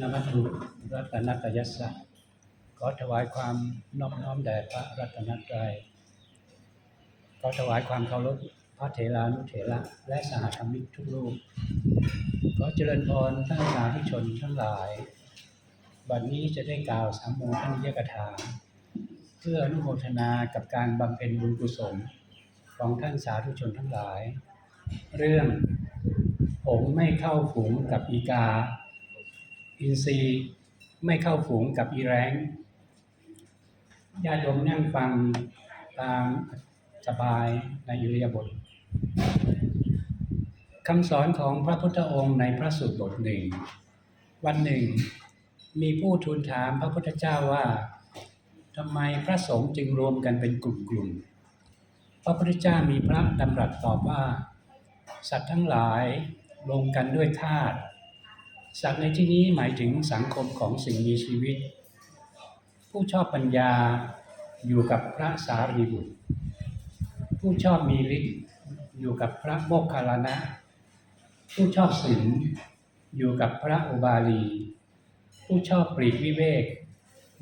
นมัตุรัตนตยัสสะขอถวายความน้อมน้อมแด่พระรัตนตรัยขอถวายความเคารพพระเถรานุเถระและสหธรรมิกทุกรูปขอเจริญพรท่านสาธุชนทั้งหลายบัดนี้จะได้กล่าวสามโมท่านิยกถาเพื่ออนุโมทนากับการบำเพ็ญบุญกุศลของท่านสาธุชนทั้งหลาย เรื่อง ผมไม่เข้าฝูงกับอีกา อินทรีย์ไม่เข้าฝูงกับอีแรงญาติโยมนั่งฟังตามสบายในอิริยาบถคำสอนของพระพุทธองค์ในพระสูตรบทหนึ่ง วันหนึ่ง มีผู้ทูลถามพระพุทธเจ้าว่าทำไมพระสงฆ์จึงรวมกันเป็นกลุ่มๆพระพุทธเจ้ามีพระดำรัสตอบว่า สัตว์ทั้งหลาย ลงกันด้วยธาตุสัตว์ในที่นี้หมายถึงสังคมของสิ่งมีชีวิต ผู้ชอบปัญญาอยู่กับพระสารีบุตร ผู้ชอบมีฤทธิ์อยู่กับพระโมคคัลลานะ ผู้ชอบศีลอยู่กับพระอุบาลี ผู้ชอบปรีกวิเวก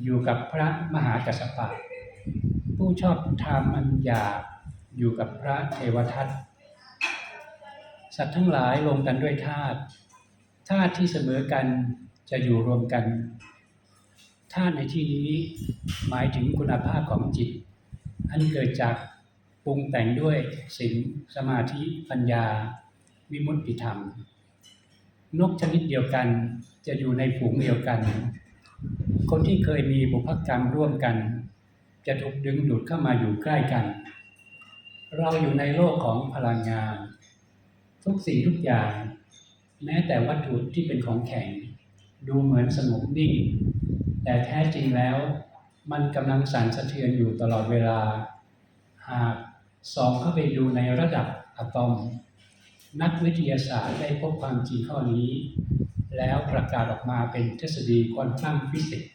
อยู่กับพระมหากัสสปะ ผู้ชอบธรรมอัญญาอยู่กับพระเทวทัต สัตว์ทั้งหลายลงกันด้วยธาตุธาตุที่เสมอกันจะอยู่รวมกันธาตุในที่นี้หมายถึงคุณภาพของจิต อันเกิดจากปรุงแต่งด้วยศีลสมาธิปัญญา วิมุตติธรรม นกชนิดเดียวกันจะอยู่ในฝูงเดียวกัน คนที่เคยมีบุพกรรมร่วมกัน จะถูกดึงดูดเข้ามาอยู่ใกล้กัน เราอยู่ในโลกของพลังงาน ทุกสิ่งทุกอย่าง แม้แต่วัตถุที่เป็นของแข็ง ดูเหมือนสงบนิ่ง แต่แท้จริงแล้ว มันกำลังสั่นสะเทือนอยู่ตลอดเวลา หากสองเข้าไปดูในระดับอะตอม นักวิทยาศาสตร์ได้พบความจริงข้อนี้ แล้วประกาศออกมาเป็นทฤษฎีควอนตัมฟิสิกส์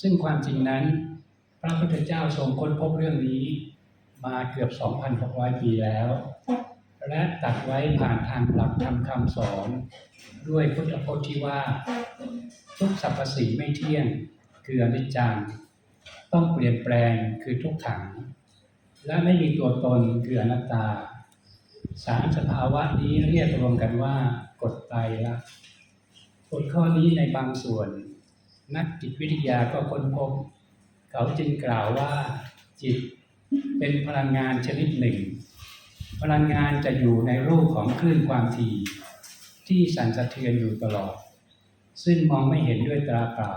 ซึ่งความจริงนั้น พระพุทธเจ้าทรงค้นพบเรื่องนี้มาเกือบ 2,600 ปีแล้ว และตัดไว้ผ่านทางหลักธรรมคำสอน ด้วยพุทธพจน์ที่ว่า ทุกสรรพสิ่งไม่เที่ยงคืออนิจจังต้องเปลี่ยนแปลงคือทุกขัง และไม่มีตัวตนคืออนัตตา สามสภาวะนี้เรียกรวมกันว่ากฎไตรลักษณ์กฎข้อนี้ในบางส่วน นักจิตวิทยาก็ค้นพบ เขาจึงกล่าวว่าจิตเป็นพลังงานชนิดหนึ่ง พลังงานจะอยู่ในรูปของคลื่นความถี่ ที่สั่นสะเทือนอยู่ตลอด ซึ่งมองไม่เห็นด้วยตาเปล่า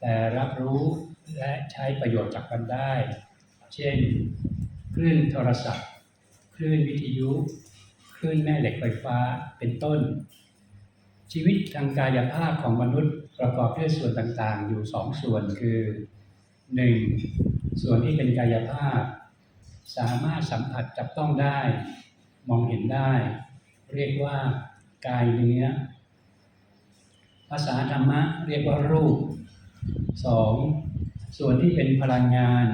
แต่รับรู้และใช้ประโยชน์จากมันได้ เช่น คลื่นโทรศัพท์ คลื่นวิทยุ คลื่นแม่เหล็กไฟฟ้าเป็นต้น ชีวิตทางกายภาพของมนุษย์ประกอบด้วยส่วนต่างๆ อยู่สองส่วนคือ 1. ส่วนที่เป็นกายภาพ สามารถสัมผัสจับต้องได้ มองเห็นได้ เรียกว่ากายเนื้อภาษาธรรมะเรียกว่ารูป 2. ส่วนที่เป็นพลังงาน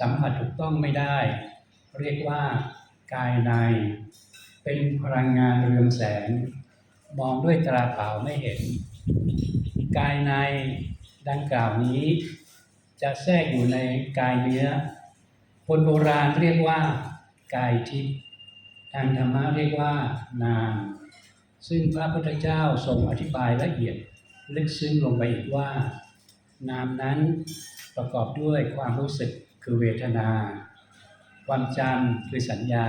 สัมผัสถูกต้องไม่ได้ เรียกว่ากายใน เป็นพลังงานเรืองแสง มองด้วยตราเปล่าไม่เห็น กายในดังกล่าวนี้ จะแทรกอยู่ในกายเนื้อ คนโบราณเรียกว่ากายทิพย์ทางธรรมะเรียกว่านาม ซึ่งพระพุทธเจ้าทรงอธิบายละเอียดลึกซึ้งลงไปอีกว่า นามนั้นประกอบด้วยความรู้สึกคือเวทนา ความจำคือสัญญา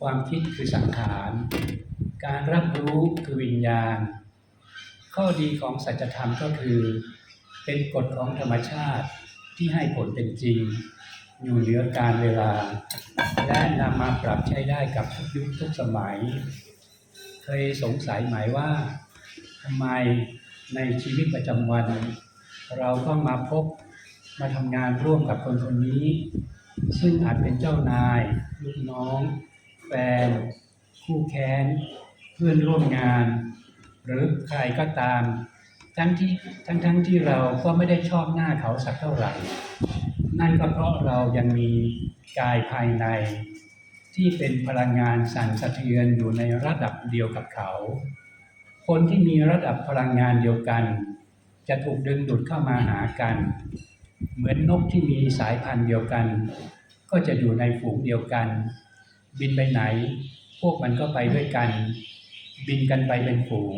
ความคิดคือสังขาร การรับรู้คือวิญญาณ ข้อดีของสัจธรรมก็คือ เป็นกฎของธรรมชาติที่ให้ผลเป็นจริง อยู่เหนือการเวลา และนำมาปรับใช้ได้กับทุกยุคทุกสมัย เคยสงสัยไหมว่าทำไมในชีวิตประจำวัน เราต้องมาพบมาทำงานร่วมกับคนคนนี้ ซึ่งอาจเป็นเจ้านายลูกน้อง แฟน คู่แค้น เพื่อนร่วมงาน หรือใครก็ตาม ทั้งที่ทั้งทั้งที่เราก็ไม่ได้ชอบหน้าเขาสักเท่าไหร่ นั่นก็เพราะเรายังมีกายภายใน ที่เป็นพลังงานสั่นสะเทือนอยู่ในระดับเดียวกับเขา คนที่มีระดับพลังงานเดียวกัน จะถูกดึงดูดเข้ามาหากัน เหมือนนกที่มีสายพันธุ์เดียวกัน ก็จะอยู่ในฝูงเดียวกัน บินไปไหน พวกมันก็ไปด้วยกัน บินกันไปเป็นฝูง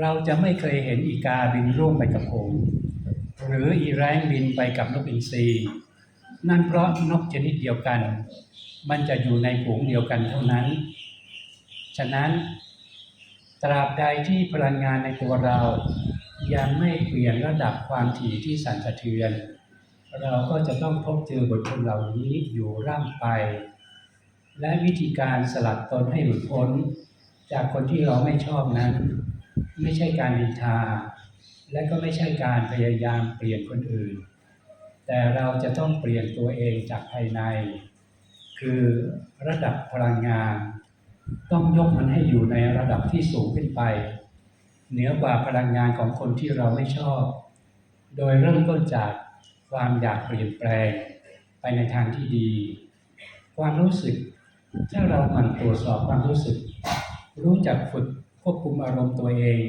เราจะไม่เคยเห็นอีกาบินร่วมไปกับหงส์ หรืออีแรงบินไปกับนกอินทรีนั่นเพราะนกชนิดเดียวกัน มันจะอยู่ในฝูงเดียวกันเท่านั้น ฉะนั้น ตราบใดที่พลังงานในตัวเรา ยังไม่เปลี่ยนระดับความถี่ที่สั่นสะเทือน เราก็จะต้องพบเจอบุคคลเหล่านี้อยู่ร่ำไป และวิธีการสลัดตนให้หลุดพ้น จากคนที่เราไม่ชอบนั้น ไม่ใช่การดินทา และก็ไม่ใช่การพยายามเปลี่ยนคนอื่น แต่เราจะต้องเปลี่ยนตัวเองจากภายใน คือระดับพลังงาน ต้องยกมันให้อยู่ในระดับที่สูงขึ้นไป เหนือกว่าพลังงานของคนที่เราไม่ชอบ โดยเริ่มต้นจากความอยากเปลี่ยนแปลงไปในทางที่ดี ความรู้สึก ถ้าเราหมั่นตรวจสอบความรู้สึก รู้จักฝึกควบคุมอารมณ์ตัวเอง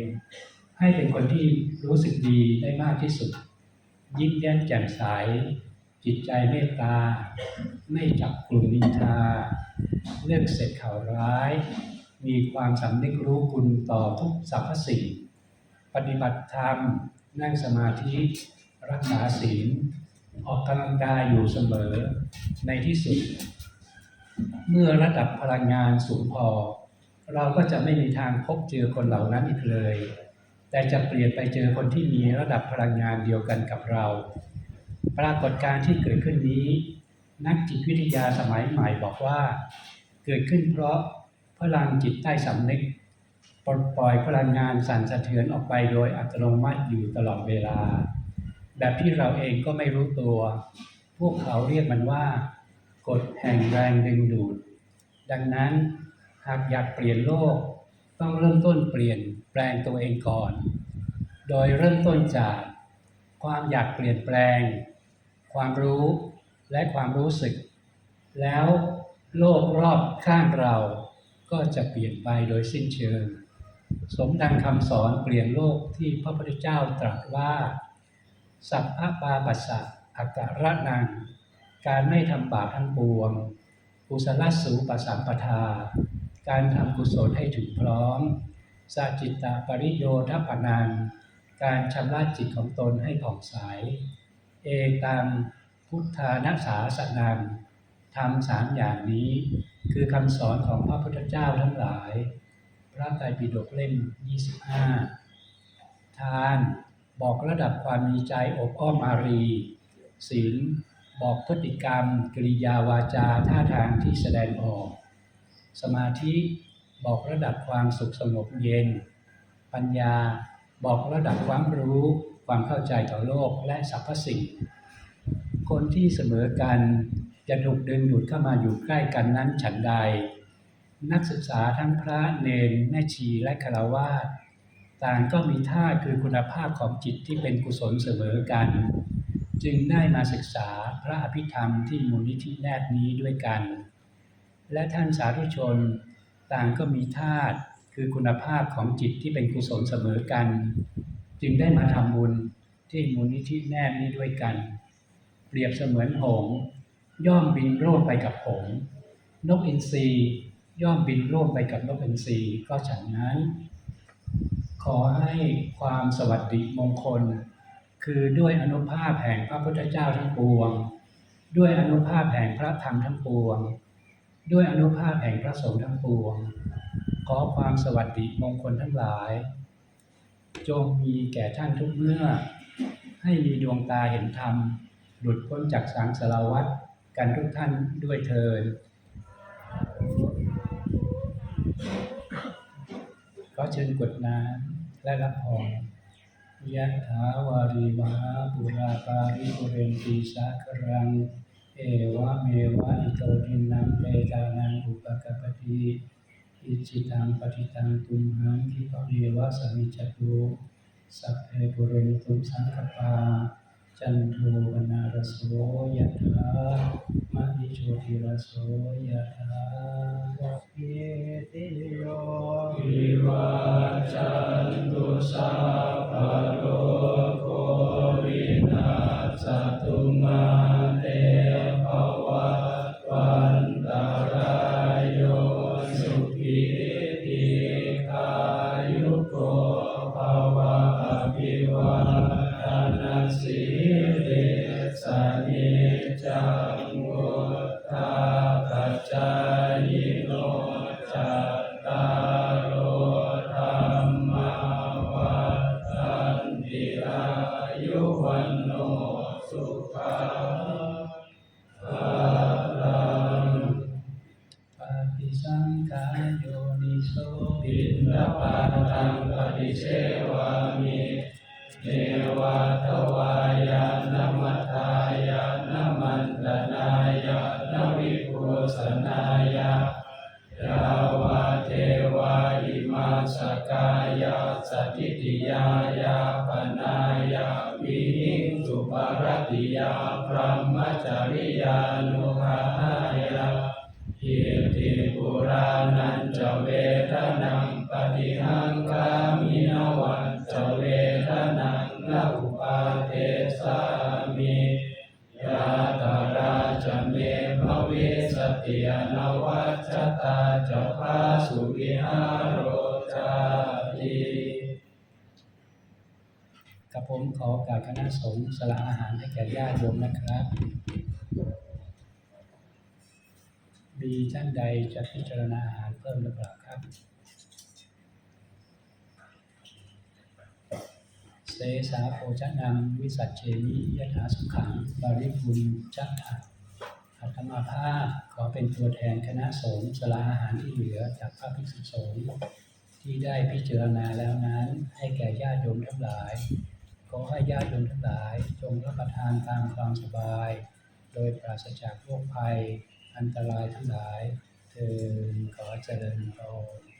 ให้เป็นคนที่รู้สึกดีได้มากที่สุด ยิ้มแย้มแจ่มใสจิตใจเมตตา ไม่จับกลุ่มนินทา เลือกเสร็จข่าวร้าย มีความสำนึกรู้คุณต่อทุกสรรพสิ่งปฏิบัติธรรม นั่งสมาธิรักษาศีลออกกำลังกายอยู่เสมอ ในที่สุด เมื่อระดับพลังงานสูงพอ เราก็จะไม่มีทางพบเจอคนเหล่านั้นอีกเลย แต่จะเปลี่ยนไปเจอคนที่มีระดับพลังงานเดียวกันกับเรา ปรากฏการณ์ที่เกิดขึ้นนี้ นักจิตวิทยาสมัยใหม่บอกว่า เกิดขึ้นเพราะพลังจิตใต้สำนึกปลดปล่อยพลังงานสั่นสะเทือนออกไปโดยอัตโนมัติอยู่ตลอดเวลา แบบที่เราเองก็ไม่รู้ตัว พวกเขาเรียกมันว่ากฎแห่งแรงดึงดูด ดังนั้นหากอยากเปลี่ยนโลก ต้องเริ่มต้นเปลี่ยน แปลงตัวเองก่อน โดยเริ่มต้นจากความอยากเปลี่ยนแปลง ความรู้และความรู้สึก แล้วโลกรอบข้างเราก็จะเปลี่ยนไปโดยสิ้นเชิง สมดังคำสอนเปลี่ยนโลกที่พระพุทธเจ้าตรัสว่า สัพพะปาปัสสะอาการะนัง การไม่ทำบาปทั้งปวงกุศลสูปสัมปทา การทำกุศลให้ถึงพร้อม สัจจิตตาปริโยทัปนังการชำระจิตของตนให้ผ่องใส เอตังพุทธานัสสาสนังทำสามอย่างนี้ คือคำสอนของพระพุทธเจ้าทั้งหลาย พระไตรปิฎกเล่ม 25 ทานบอกระดับความมีใจอบอ้อมอารี ศีลบอกพฤติกรรม กริยาวาจาท่าทางที่แสดงออก สมาธิ บอกระดับความสุขสงบเย็น ปัญญาบอกระดับความรู้ความเข้าใจต่อโลกและสรรพสิ่ง คนที่เสมอกันจะถูกดึงดูดเข้ามาอยู่ใกล้กันนั้นฉันใด นักศึกษาทั้งพระเนนแม่ชีและคารวาสต่างก็มีท่าคือคุณภาพของจิตที่เป็นกุศลเสมอกัน จึงได้มาศึกษาพระอภิธรรมที่มูลนิธิแนบนี้ด้วยกัน และท่านสาธุชน ต่างก็มีธาตุคือคุณภาพของจิตที่เป็นกุศลเสมอกัน จึงได้มาทำบุญที่มูลนิธิแนบนี้ด้วยกัน เปรียบเสมือนหง ย่อมบินร่วมไปกับหง นกอินทรีย่อมบินร่วมไปกับนกอินทรีก็ฉันนั้น ขอให้ความสวัสดิมงคล คือด้วยอนุภาพแห่งพระพุทธเจ้าทั้งปวง ด้วยอนุภาพแห่งพระธรรมทั้งปวง ด้วยอนุภาพแห่งพระสงฆ์ทั้งปวง ขอความสวัสดิมงคลทั้งหลาย จงมีแก่ท่านทุกเมื่อ ให้มีดวงตาเห็นธรรม หลุดพ้นจากสังสารวัฏกันทุกท่านด้วยเถิดขอเชิญกดน้ำและรับพรยะถาวาริวาปุราปาริปุเรนตีสาครัง เอวะเมวะอิโตทินังเปตานังอุปกปติอิจิตังปฏิตังตุมหังทิปเมวะสมิจตุสัพเพปุเรนตุสังคปาจันโทปนารโสยะถามะนิโชติรโสยะถาสัพพิติโยวิวาจันตุสัพพะโลกโควินาสตุมา สนิจังวุธาปัจจายโนจัตตารโอธรรมวัฏันติอายุวันโนสุขังภาลังปฏิสังขารโยนิโสปินนปาตังปฏิเชวามิ เนวาทวายานมัตตายานมันตนายานวิภูสนายายาวาเทวาอิมาสกายาสติติยายาปนายาวิหิงสุปารติยาพรหมจริยานุภายาอิติปุรานันจะเวทนังปฏิหังกามินวันจเว กับผมขอกราบคณะสงฆ์สละอาหารให้แก่ญาติโยมนะครับ มีท่านใดจะพิจารณาอาหารเพิ่มหรือเปล่าครับ เสสาโภชนังวิสัชเชมิยถาสุขังบาริบุญจัตถะอาตมาภาพขอเป็นตัวแทนคณะสงฆ์สละอาหารที่เหลือจากพระภิกษุสงฆ์ที่ได้พิจารณาแล้วนั้นให้แก่ญาติโยมทั้งหลาย ขอให้ญาติโยมทั้งหลาย จงรับประทานตามความสบาย โดยปราศจากโรคภัย อันตรายทั้งหลายเถิดขอเจริญพร